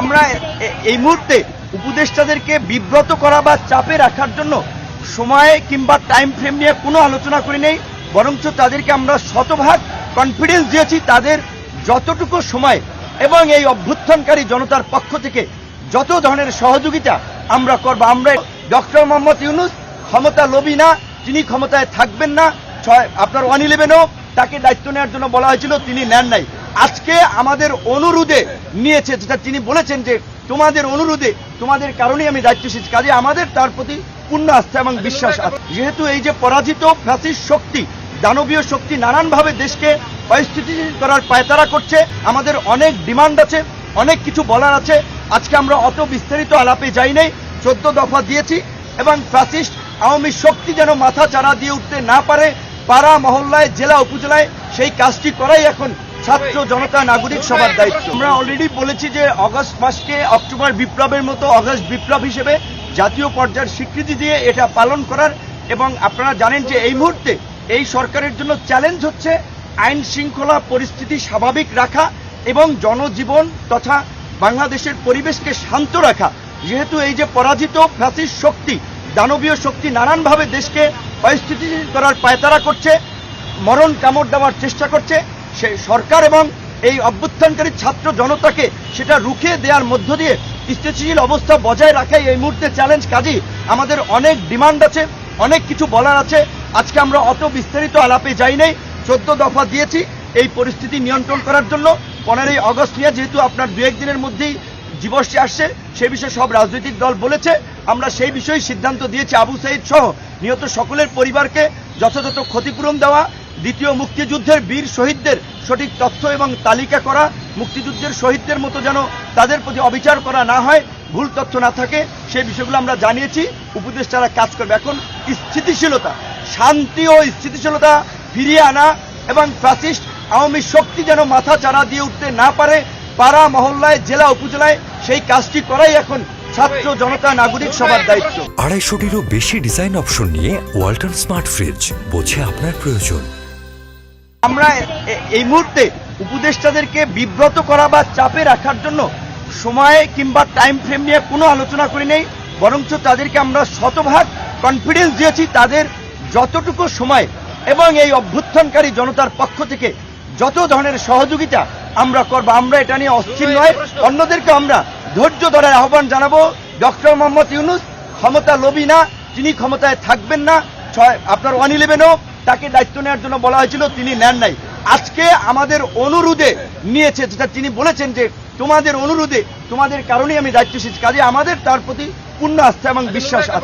আমরা এই মুহূর্তে উপদেষ্টাদেরকে বিব্রত করা বা চাপে রাখার জন্য সময় কিংবা টাইম ফ্রেম নিয়ে কোনো আলোচনা করি নেই, বরঞ্চ তাদেরকে আমরা শতভাগ কনফিডেন্স দিয়েছি তাদের যতটুকু সময় এবং এই অভ্যুত্থানকারী জনতার পক্ষ থেকে যত ধরনের সহযোগিতা আমরা করব, আমরা ডক্টর মোহাম্মদ ইউনুস ক্ষমতা লোভী না, তিনি ক্ষমতায় থাকবেন না, ছয় আপনার ওয়ান ইলেভেনও তাকে দায়িত্ব নেওয়ার জন্য বলা হয়েছিল, তিনি নেন নাই। আজকে আমাদের অনুরোধে নিয়েছে, যেটা তিনি বলেছেন যে তোমাদের অনুরোধে, তোমাদের কারণেই আমি দায়িত্ব এসেছি কাজে আমাদের তার প্রতি পূর্ণ আস্থা এবং বিশ্বাস আছে। যেহেতু এই যে পরাজিত ফ্যাসিস শক্তি, দানবীয় শক্তি নানানভাবে দেশকে অস্থিতিশীল করার পায়তারা করছে, আমাদের অনেক ডিমান্ড আছে, অনেক কিছু বলার আছে। আজকে আমরা অত বিস্তারিত আলাপে যাই নাই, চোদ্দ দফা দিয়েছি এবং ফ্যাসিস্ট আওয়ামী শক্তি যেন মাথা চারা দিয়ে উঠতে না পারে, পাড়া মহল্লায়, জেলা উপজেলায় সেই কাজটি করাই এখন ছাত্র জনতা নাগরিক সবার দায়িত্ব। আমরা অলরেডি বলেছি যে অগস্ট মাসকে অক্টোবর বিপ্লবের মতো অগস্ট বিপ্লব হিসেবে জাতীয় পর্যায়ের স্বীকৃতি দিয়ে এটা পালন করার এবং আপনারা জানেন যে এই মুহূর্তে এই সরকারের জন্য চ্যালেঞ্জ হচ্ছে আইন শৃঙ্খলা পরিস্থিতি স্বাভাবিক রাখা এবং জনজীবন তথা বাংলাদেশের পরিবেশকে শান্ত রাখা। যেহেতু এই যে পরাজিত ফ্যাসিস শক্তি, দানবীয় শক্তি নানানভাবে দেশকে অস্থিতিশীল করার পায়তারা করছে, মরণ কামড় দেওয়ার চেষ্টা করছে সে সরকার এবং এই অভ্যুত্থানকারী ছাত্র জনতাকে সেটা রুখে দেওয়ার মধ্য দিয়ে স্থিতিশীল অবস্থা বজায় রাখাই এই মুহূর্তে চ্যালেঞ্জ কাজী। আমাদের অনেক ডিমান্ড আছে, অনেক কিছু বলার আছে। আজকে আমরা অত বিস্তারিত আলাপে যাই নাই। চোদ্দ দফা দিয়েছি এই পরিস্থিতি নিয়ন্ত্রণ করার জন্য। পনেরোই অগস্ট নিয়ে যেহেতু আপনার দু একদিনের মধ্যেই দিবসটি আসছে, সে বিষয়ে সব রাজনৈতিক দল বলেছে। আমরা সেই বিষয়ে সিদ্ধান্ত দিয়েছি। আবু সাইদ সহ নিহত সকলের পরিবারকে যথাযথ ক্ষতিপূরণ দেওয়া দ্বিতীয় মুক্তিযুদ্ধের বীর শহীদদের সঠিক তথ্য এবং তালিকা করা, মুক্তিযুদ্ধের শহীদদের মতো যেন তাদের প্রতি অবিচার করা না হয়, ভুল তথ্য না থাকে সেই বিষয়গুলো আমরা জানিয়েছি। উপদেষ্টারা কাজ করবে। এখন স্থিতিশীলতা, শান্তি ও স্থিতিশীলতা ফিরিয়ে আনা এবং ফ্যাসিস্ট আওয়ামী শক্তি যেন মাথা চারা দিয়ে উঠতে না পারে, পাড়া, মহল্লায়, জেলা, উপজেলায় সেই কাজটি করাই এখন ছাত্র জনতা নাগরিক সবার দায়িত্ব। আড়াইশোটিরও বেশি ডিজাইন অপশন নিয়ে ওয়ালটন স্মার্ট ফ্রিজ, বোঝে আপনার প্রয়োজন। আমরা এই মুহূর্তে উপদেষ্টাদেরকে বিব্রত করা বা চাপে রাখার জন্য সময়ে কিংবা টাইম ফ্রেম নিয়ে কোনো আলোচনা করি নেই বরঞ্চ তাদেরকে আমরা শতভাগ কনফিডেন্স দিয়েছি তাদের যতটুকু সময় এবং এই অভ্যুত্থানকারী জনতার পক্ষ থেকে যত ধরনের সহযোগিতা আমরা করব আমরা এটা নিয়ে অস্থির নয়। অন্যদেরকে আমরা ধৈর্য ধরার আহ্বান জানাব। ডক্টর মোহাম্মদ ইউনুস ক্ষমতা লোভী না তিনি ক্ষমতায় থাকবেন না। ছয় আপনার ওয়ান ইলেভেনও তাকে দায়িত্ব নেওয়ার জন্য বলা হয়েছিল তিনি নেন নাই। আজকে আমাদের অনুরোধে নিয়েছে যেটা তিনি বলেছেন যে তোমাদের অনুরোধে তোমাদের কারণেই আমি দায়িত্বশীল কাজে আমাদের তার প্রতি পূর্ণ আস্থা এবং বিশ্বাস আছে।